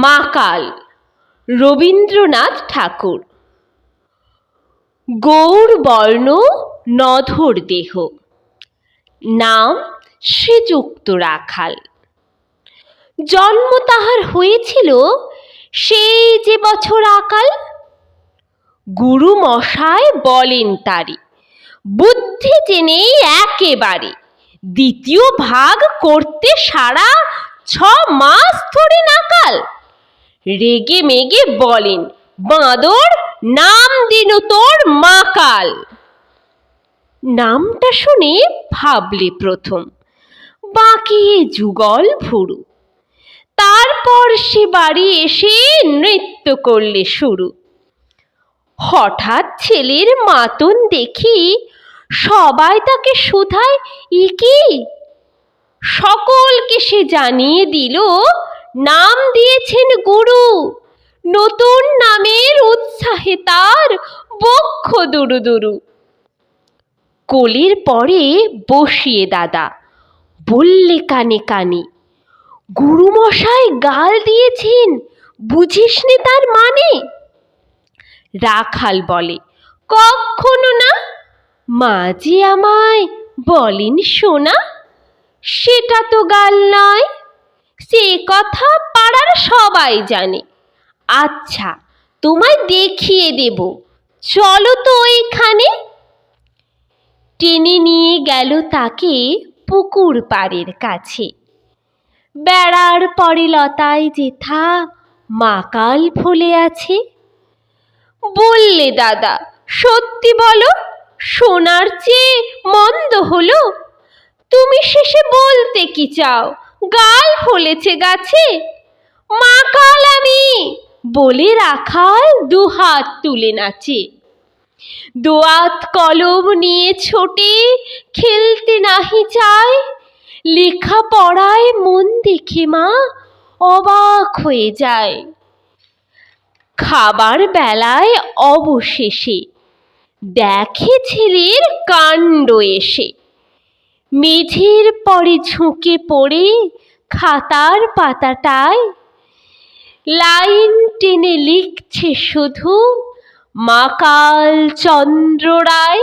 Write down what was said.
মাকাল রবীন্দ্রনাথ ঠাকুর। গৌর বর্ণ নধর দেহ, নাম শ্রীযুক্ত রাখাল। জন্ম তাহার হয়েছিল সেই যে বছর আকাল, গুরু মশায় বলেন তারি বুদ্ধি জেনেই একেবারে, দ্বিতীয় ভাগ করতে সারা ছ মাস ধরে রেগে মেগে বলেন, বাঁদর, নাম দিন তোর মাকাল নামটা শুনে ভাবলে প্রথম বাঁকিয়ে যুগল ভুরু। তারপর সে বাড়ি এসে নৃত্য করলে শুরু। হঠাৎ ছেলের মাতন দেখি সবাই তাকে শুধায় ই কি? সকলকে সে জানিয়ে দিল নাম দিয়েছেন গুরু। নতুন নামের উৎসাহে তার বক্ষ দুরু দুরু। কোলের পরে বসিয়ে দাদা, বললে কানে কানে, গুরুমশাই গাল দিয়েছেন বুঝিস নে তার মানে? রাখাল বলে, কখনো না। মা যে আমায় বলেন শোনা সেটা তো গাল নয়। কথা পাড়ার সবাই জানে। আচ্ছা তোমায় দেখিয়ে দেব। চলো তো ওইখানে টেনে নিয়ে গেল তাকে পুকুর পাড়ের কাছে। বেড়ার পরে লতায় যেথা মাকাল ফলে আছে। বললে, দাদা, সত্যি বলো, সোনার চেয়ে মন্দ হলো। তুমি শেষে বলতে কি চাও? গাল ফলেছে গাছে। মাকাল আমি বলে রাখাল দুহাত তুলে নাচে। দোয়াত কলম নিয়ে ছোটে খেলতে নাহি চায়। লেখা পড়ায় মন দেখে মা অবাক হয়ে যায়। খাবার বেলায় অবশেষে দেখে ছেলের কাণ্ড এসে। মেঝের পরে ঝুঁকে পড়ে খাতার পাতাটায়। লাইন টেনে লিখছে শুধু মাকাল চন্দ্র রায়।